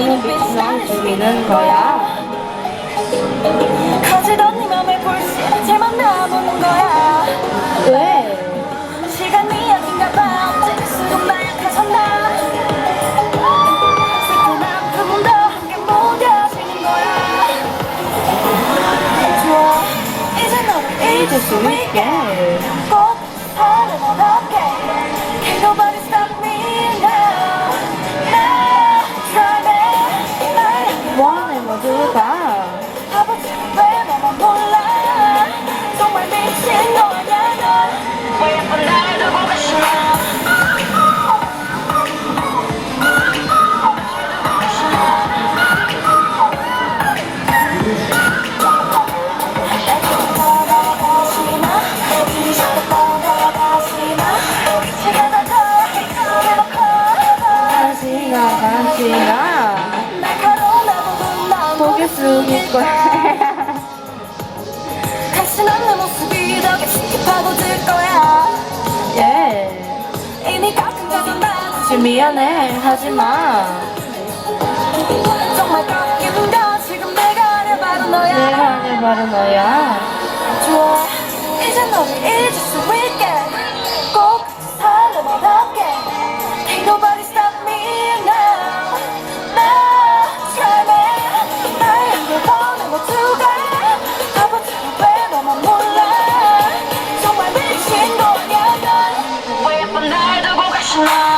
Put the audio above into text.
너무 빛만 죽이는 거야. 가지던 네 맘을 볼시 제맘 나보는 거야. 왜? 시간이 여긴가 봐. 어째일수록 나약해선다. 슬픈 아픔도 함께 모여지는 거야. 좋아. 이제 너를 잊을 수 있게. 다시 난내 모습 예. 지금 미안해. 하지마. 내가 아냐 바로 너야. 좋아. 이제 너를 잊을 수 있어 Oh.